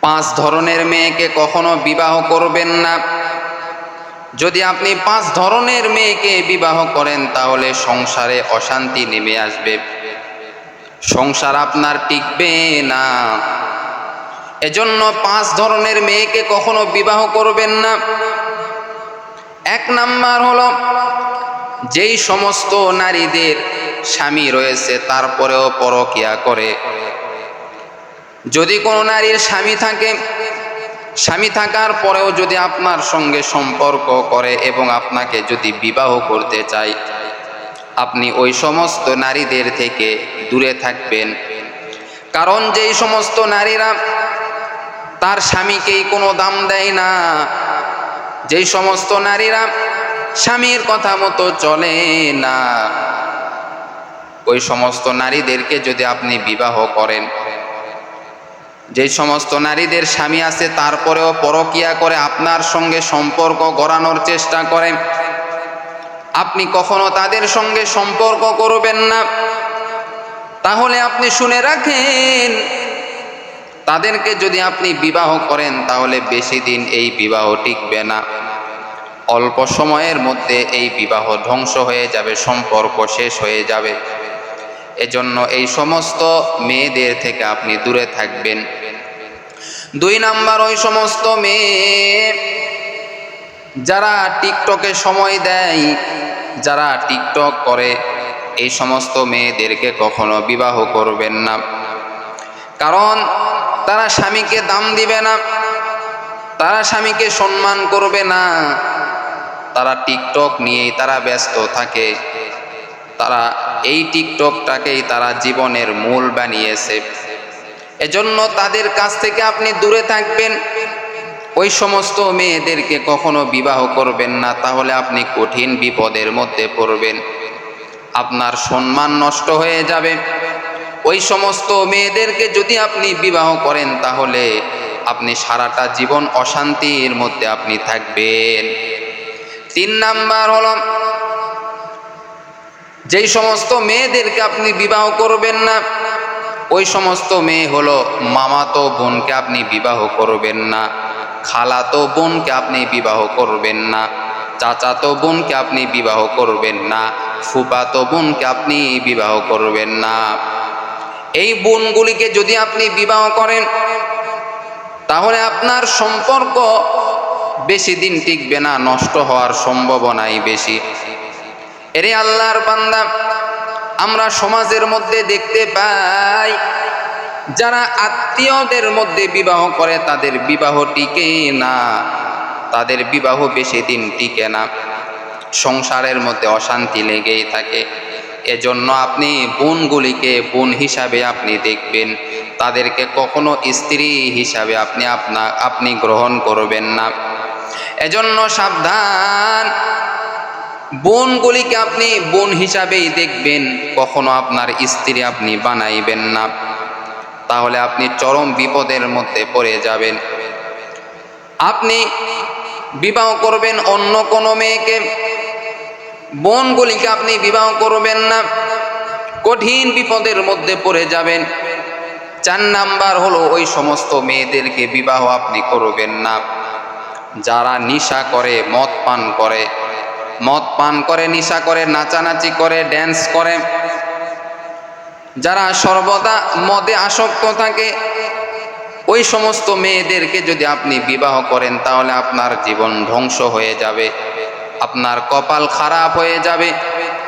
পাঁচ ধরনের মেয়েকে কখনো বিবাহ করবেন না। যদি আপনি পাঁচ ধরনের মেয়েকে বিবাহ করেন, তাহলে সংসারে অশান্তি নেমে আসবে। সংসার আপনার টিকবে না। এজন্য পাঁচ ধরনের মেয়েকে কখনো বিবাহ করবেন না। এক নাম্বার হলো, যেই সমস্ত নারীদের স্বামী রয়েছে, তারপরেও পরকিয়া করে। যদি কোনো নারীর স্বামী থাকে, স্বামী থাকার পরেও যদি আপনার সঙ্গে সম্পর্ক করে এবং আপনাকে যদি বিবাহ করতে চায়, আপনি ওই সমস্ত নারীদের থেকে দূরে থাকবেন। কারণ যেই সমস্ত নারীরা তার স্বামীকেই কোনো দাম দেয় না। যেই সমস্ত নারীরা স্বামীর কথা মতো চলে না। ওই সমস্ত নারীদেরকে যদি আপনি বিবাহ করেন যে সমস্ত নারীদের স্বামী আছে, তারপরেও পরকিয়া করে আপনার সঙ্গে সম্পর্ক গড়ানোর চেষ্টা করে। আপনি কখনো তাদের সঙ্গে সম্পর্ক করবেন না। তাহলে আপনি শুনে রাখেন, তাদেরকে যদি আপনি বিবাহ করেন, তাহলে বেশি দিন এই বিবাহ টিকবে না। অল্প সময়ের মধ্যে এই বিবাহ ধ্বংস হয়ে যাবে, সম্পর্ক শেষ হয়ে যাবে। এজন্য এই সমস্ত মেয়েদের থেকে আপনি দূরে থাকবেন। দুই নাম্বার, ওই সমস্ত মেয়ে যারা টিকটকে সময় দেয়, যারা টিকটক করে, এই সমস্ত মেয়েদেরকে কখনো বিবাহ করবেন না। কারণ তারা স্বামীকে দাম দিবে না, তারা স্বামীকে সম্মান করবে না, তারা টিকটক নিয়েই তারা ব্যস্ত থাকে। তারা এই টিকটকটাকেই তারা জীবনের মূল বানিয়েছে। এজন্য তাদের কাছ থেকে আপনি দূরে থাকবেন। ওই সমস্ত মেয়েদেরকে কখনো বিবাহ করবেন না, তাহলে আপনি কঠিন বিপদের মধ্যে পড়বেন। আপনার সম্মান নষ্ট হয়ে যাবে। ওই সমস্ত মেয়েদেরকে যদি আপনি বিবাহ করেন, তাহলে আপনি সারাটা জীবন অশান্তির মধ্যে আপনি থাকবেন। তিন নাম্বার হল যেই সমস্ত মেয়েদেরকে আপনি বিবাহ করবেন না, ওই সমস্ত মেয়ে হলো মামাতো বোনকে আপনি বিবাহ করবেন না, খালাতো বোনকে আপনি বিবাহ করবেন না, চাচাতো বোনকে আপনি বিবাহ করবেন না ফুপাতো বোনকে আপনি বিবাহ করবেন না। এই বোনগুলিকে যদি আপনি বিবাহ করেন, তাহলে আপনার সম্পর্ক বেশি দিন টিকবে না, নষ্ট হওয়ার সম্ভাবনাই বেশি। এরে আল্লাহর বান্দা, আমরা সমাজের মধ্যে দেখতে পাই, যারা আত্মীয়দের মধ্যে বিবাহ করে, তাদের বিবাহ টিকে না, তাদের বিবাহ বেশি দিন টিকে না। সংসারের মধ্যে অশান্তি লেগেই থাকে। এজন্য আপনি বোনগুলিকে বোন হিসাবে আপনি দেখবেন, তাদেরকে কখনো স্ত্রী হিসাবে আপনি আপনা, আপনি গ্রহণ করবেন না। এজন্য সাবধান বোনগুলিকে আপনি বোন হিসাবেই দেখবেন, কখনো আপনার স্ত্রী আপনি বানাইবেন না। তাহলে আপনি চরম বিপদের মধ্যে পড়ে যাবেন। আপনি বিবাহ করবেন অন্য কোনো মেয়েকে, বোনগুলিকে আপনি বিবাহ করবেন না, কঠিন বিপদের মধ্যে পড়ে যাবেন। চার নাম্বার হলো ওই সমস্ত মেয়েদেরকে বিবাহ আপনি করবেন না। যারা নিশা করে, মদ পান করে মদ পান করে, নিশা করে, নাচানাচি করে ড্যান্স করে। যারা সর্বদা মদে আসক্ত থাকে, ওই সমস্ত মেয়েদেরকে যদি আপনি বিবাহ করেন, তাহলে আপনার জীবন ধ্বংস হয়ে যাবে। আপনার কপাল খারাপ হয়ে যাবে।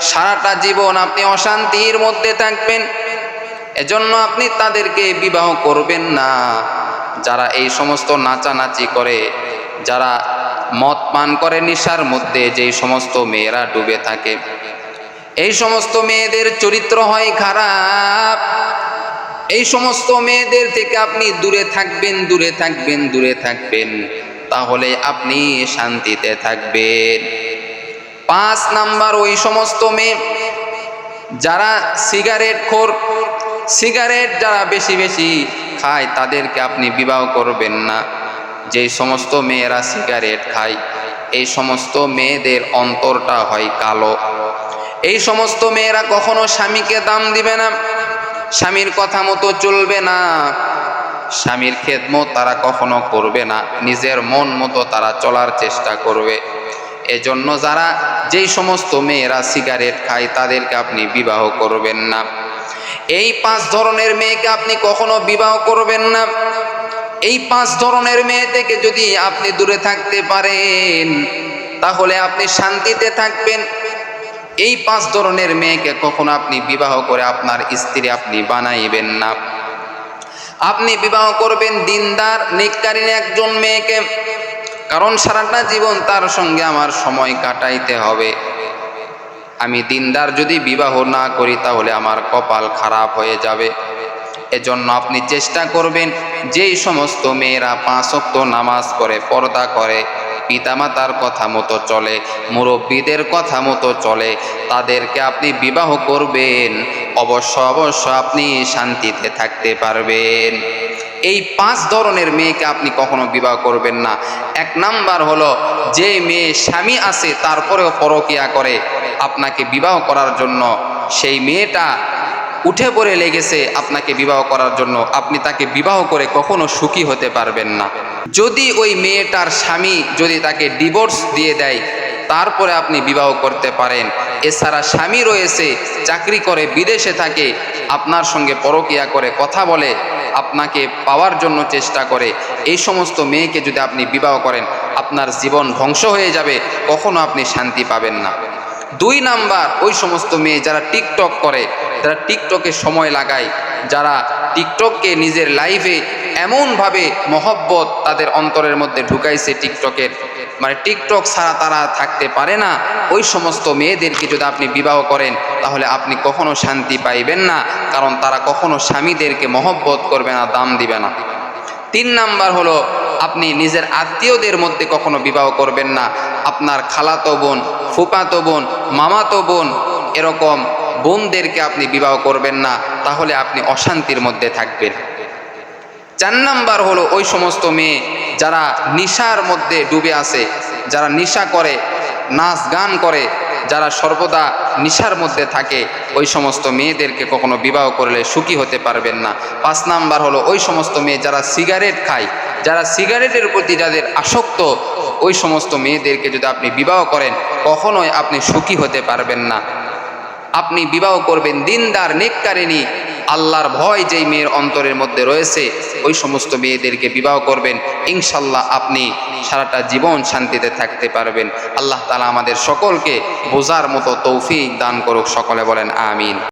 সারাটা জীবন আপনি অশান্তির মধ্যে থাকবেন। এজন্য আপনি তাদেরকে বিবাহ করবেন না। যারা এই সমস্ত নাচানাচি করে, যারা মদ পান করে নিশার মধ্যে যেই সমস্ত মেয়েরা ডুবে থাকে। এই সমস্ত মেয়েদের চরিত্র হয় খারাপ। এই সমস্ত মেয়েদের থেকে আপনি দূরে থাকবেন দূরে থাকবেন দূরে থাকবেন। তাহলে আপনি শান্তিতে থাকবেন। পাঁচ নাম্বার ওই সমস্ত মেয়ে, যারা সিগারেট খোর, সিগারেট যারা বেশি বেশি খায়, তাদেরকে আপনি বিবাহ করবেন না। যেই সমস্ত মেয়েরা সিগারেট খায়, এই সমস্ত মেয়েদের অন্তরটা হয় কালো। এই সমস্ত মেয়েরা কখনো স্বামীকে দাম দিবে না, স্বামীর কথা মতো চলবে না। স্বামীর খেদমত তারা কখনো করবে না, নিজের মন মতো তারা চলার চেষ্টা করবে। এজন্য যারা যেই সমস্ত মেয়েরা সিগারেট খায়, তাদেরকে আপনি বিবাহ করবেন না। এই পাঁচ ধরনের মেয়েকে আপনি কখনো বিবাহ করবেন না। এই পাঁচ ধরনের মেয়ে থেকে যদি আপনি দূরে থাকতে পারেন, তাহলে আপনি শান্তিতে থাকবেন। এই পাঁচ ধরনের মেয়েকে কখনো আপনি বিবাহ করে আপনার স্ত্রী আপনি বানাইবেন না। আপনি বিবাহ করবেন দিনদার নিকারীন একজন মেয়েকে, কারণ সারাটা জীবন তার সঙ্গে আমার সময় কাটাইতে হবে। আমি দিনদার যদি বিবাহ না করি, তাহলে আমার কপাল খারাপ হয়ে যাবে। এজন্য আপনি চেষ্টা করবেন যেই সমস্ত মেয়েরা পাঁচ অক্ত নামাজ পড়ে, পর্দা করে, পিতামাতার কথা মতো চলে, মুরব্বীদের কথা মতো চলে, তাদেরকে আপনি বিবাহ করবেন, অবশ্য অবশ্য আপনি শান্তিতে থাকতে পারবেন। এই পাঁচ ধরনের মেয়েকে আপনি কখনো বিবাহ করবেন না। এক নাম্বার হলো, যে মেয়ে স্বামী আছে, তারপরেও পরকিয়া করে, আপনাকে বিবাহ করার জন্য সেই মেয়েটা উঠে পড়ে লেগেছে আপনাকে বিবাহ করার জন্য। আপনি তাকে বিবাহ করে কখনো সুখী হতে পারবেন না। যদি ওই মেয়েটার স্বামী যদি তাকে ডিভোর্স দিয়ে দেয়, তারপরে আপনি বিবাহ করতে পারেন। এছাড়া স্বামী রয়েছে, চাকরি করে, বিদেশে থাকে, আপনার সঙ্গে পরকিয়া করে, কথা বলে, আপনাকে পাওয়ার জন্য চেষ্টা করে। এই সমস্ত মেয়েকে যদি আপনি বিবাহ করেন, আপনার জীবন ধ্বংস হয়ে যাবে, কখনো আপনি শান্তি পাবেন না। দুই নাম্বার ওই সমস্ত মেয়ে যারা টিকটক করে, যারা টিকটকে সময় লাগায়, যারা টিকটককে নিজের লাইফে এমনভাবে মহব্বত তাদের অন্তরের মধ্যে ঢুকাইছে টিকটকের মানে টিকটক ছাড়া তারা থাকতে পারে না। ওই সমস্ত মেয়েদেরকে যদি আপনি বিবাহ করেন, তাহলে আপনি কখনো শান্তি পাইবেন না, কারণ তারা কখনো স্বামীদেরকে মহব্বত করবে না, দাম দিবে না। তিন নাম্বার হলো আপনি নিজের আত্মীয়দের মধ্যে কখনো বিবাহ করবেন না। আপনার খালাতো বোন ফুপাতো বোন, মামাতো বোন এরকম বোনদেরকে আপনি বিবাহ করবেন না, তাহলে আপনি অশান্তির মধ্যে থাকবেন। চার নাম্বার হলো ওই সমস্ত মেয়ে যারা নিশার মধ্যে ডুবে আছে, যারা নিশা করে, নাচ গান করে যারা সর্বদা নিশার মধ্যে থাকে, ওই সমস্ত মেয়েদেরকে কখনো বিবাহ করলে সুখী হতে পারবেন না। পাঁচ নাম্বার হলো, ওই সমস্ত মেয়ে যারা সিগারেট খায়, যারা সিগারেটের প্রতি যাদের আসক্ত, ওই সমস্ত মেয়েদেরকে যদি আপনি বিবাহ করেন, কখনোই আপনি সুখী হতে পারবেন না। আপনি বিবাহ করবেন দিনদার নেককারিনী আল্লাহর ভয় যেই মেয়ের অন্তরের মধ্যে রয়েছে, ওই সমস্ত মেয়েদেরকে বিবাহ করবেন। ইনশাল্লাহ আপনি সারাটা জীবন শান্তিতে থাকতে পারবেন। আল্লাহ তালা আমাদের সকলকে বোঝার মতো তৌফিক দান করুক, সকলে বলেন আমিন।